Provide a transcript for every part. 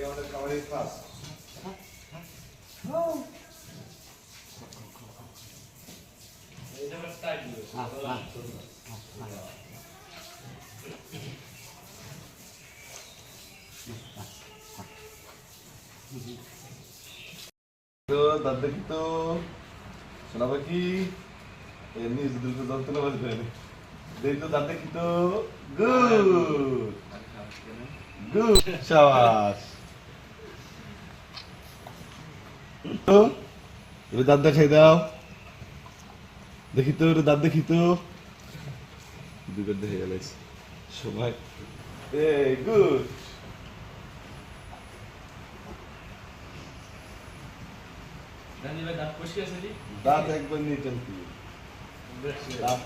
আমাদের খাবারের পাস তো দাঁত দেখি তো শোনা পাখি এমনি তো দাঁত হবে দেখি তো দাঁত দেখি তো? গুড! গুড শাবাশ তো দাঁত দেখাই দাও। দেখি তো দাঁত দেখি তো। দুবার দেখে গেল এই গুড। দাঁত একবার নিয়ে চলতি দাঁত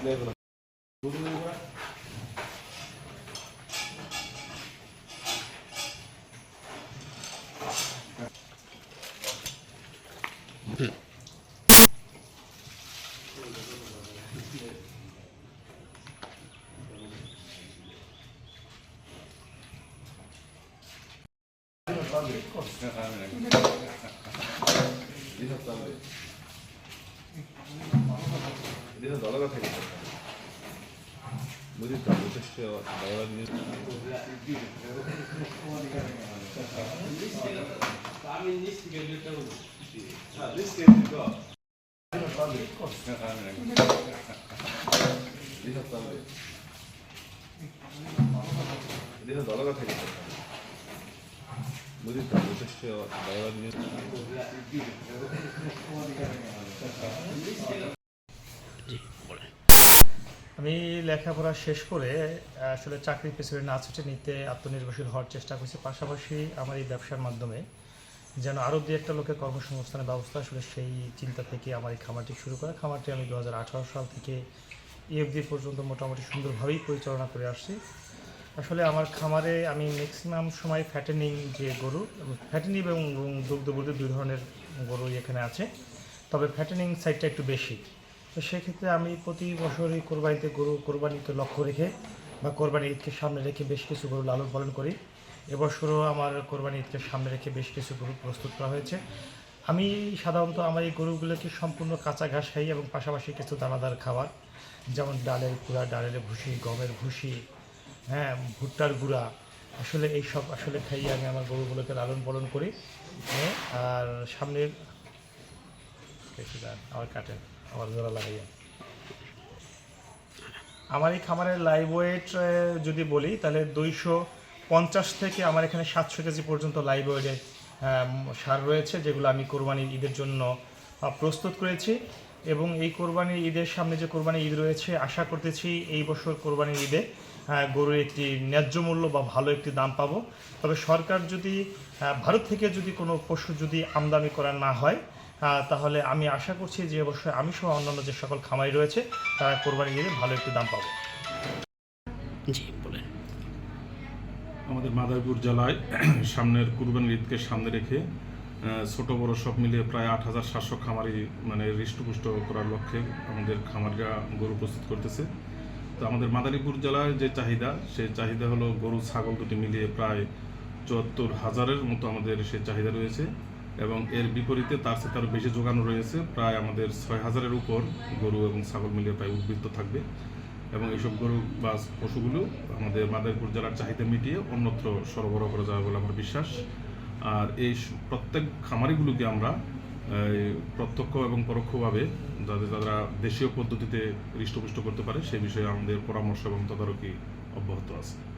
담배. 리석 담배. 리석 날아갈 테니까. 무디다 못했어요. 나가는. 다음에 리스트 결정을 자, 리스트 결정. 리석 담배. 리석 담배. 리석 날아갈 테니까. Будет уже все. Давай আমি লেখাপড়া শেষ করে, আসলে চাকরির পেছনে না ছুটে নিতে আত্মনির্ভরশীল হওয়ার চেষ্টা করছি পাশাপাশি আমার এই ব্যবসার মাধ্যমে যেন আরও দু একটা লোকের কর্মসংস্থানের ব্যবস্থা আসলে সেই চিন্তা থেকে আমার এই খামারটি শুরু করা খামারটি আমি দু হাজার আঠারো সাল থেকে এফডি পর্যন্ত মোটামুটি সুন্দরভাবেই পরিচালনা করে আসছি আসলে আমার খামারে আমি ম্যাক্সিমাম সময় ফ্যাটেনিং যে গরু ফ্যাটেনিং এবং দুগ্ধ দুগ্ধবর্তী দুই ধরনের গরুই এখানে আছে। তবে ফ্যাটেনিং সাইডটা একটু বেশি। তো সেক্ষেত্রে আমি প্রতি বছরই কোরবানিতে গরু কোরবানিকে লক্ষ্য রেখে বা কোরবানি ঈদকে সামনে রেখে বেশ কিছু গরু লালন পালন করি। এবছরও আমার কোরবানি ঈদকে সামনে রেখে বেশ কিছু গরু প্রস্তুত করা হয়েছে। আমি সাধারণত আমার এই গরুগুলোকে সম্পূর্ণ কাঁচা ঘাস খাই এবং পাশাপাশি কিছু দানাদার খাবার, যেমন ডালের কুড়া ডালের ভুসি, গমের ভুসি হ্যাঁ ভুট্টার গুঁড়া। আসলে এই সব আসলে খাইয়ে আমি আমার গরুগুলোকে লালন পালন করি। হ্যাঁ, আর সামনের আবার কাটেন আবার জোড়া লাগাইয়া আমার এই খামারের লাইভ ওয়েট যদি বলি তাহলে দুইশো পঞ্চাশ থেকে আমার এখানে সাতশো কেজি পর্যন্ত লাইভ ওয়েটের সার রয়েছে যেগুলো আমি কোরবানির ঈদের জন্য প্রস্তুত করেছি। এবং এই কোরবানির ঈদের সামনে যে কোরবানির ঈদ রয়েছে আশা করতেছি এই বছর কোরবানির ঈদে গরুর একটি ন্যায্য মূল্য বা ভালো একটি দাম পাবো। তবে সরকার যদি ভারত থেকে যদি কোনো পশু যদি আমদানি করা না হয় তাহলে আমি আশা করছি যে অবশ্যই আমি সহ অন্যান্য যে সকল খামারি রয়েছে তারা কোরবানি ঈদে ভালো একটি দাম পাবো। জি বলেন। আমাদের মাদারপুর জেলায় সামনের কুরবানির ঈদকে সামনে রেখে ছোট বড় সব মিলিয়ে প্রায় আট হাজার সাতশো খামারি মানে হৃষ্টপুষ্ট করার লক্ষ্যে আমাদের খামারিরা গরু প্রস্তুত করতেছে। তো আমাদের মাদারীপুর জেলার যে চাহিদা, সেই চাহিদা হলো গরু, ছাগল দুটি মিলিয়ে প্রায় চুয়াত্তর হাজারের মতো আমাদের সে চাহিদা রয়েছে এবং এর বিপরীতে তার সাথে আরও বেশি যোগানো রয়েছে। প্রায় আমাদের ছয় হাজারের উপর গরু এবং ছাগল মিলিয়ে প্রায় উদ্বৃত্ত থাকবে এবং এইসব গরু বা পশুগুলো আমাদের মাদারীপুর জেলার চাহিদা মিটিয়ে অন্যত্র সরবরাহ করা যাবে বলে আমার বিশ্বাস। আর এই প্রত্যেক খামারিগুলোকে আমরা প্রত্যক্ষ এবং পরোক্ষভাবে যাতে তারা দেশীয় পদ্ধতিতে হৃষ্টপুষ্ট করতে পারে, সে বিষয়ে আমাদের পরামর্শ এবং তদারকি অব্যাহত আছে।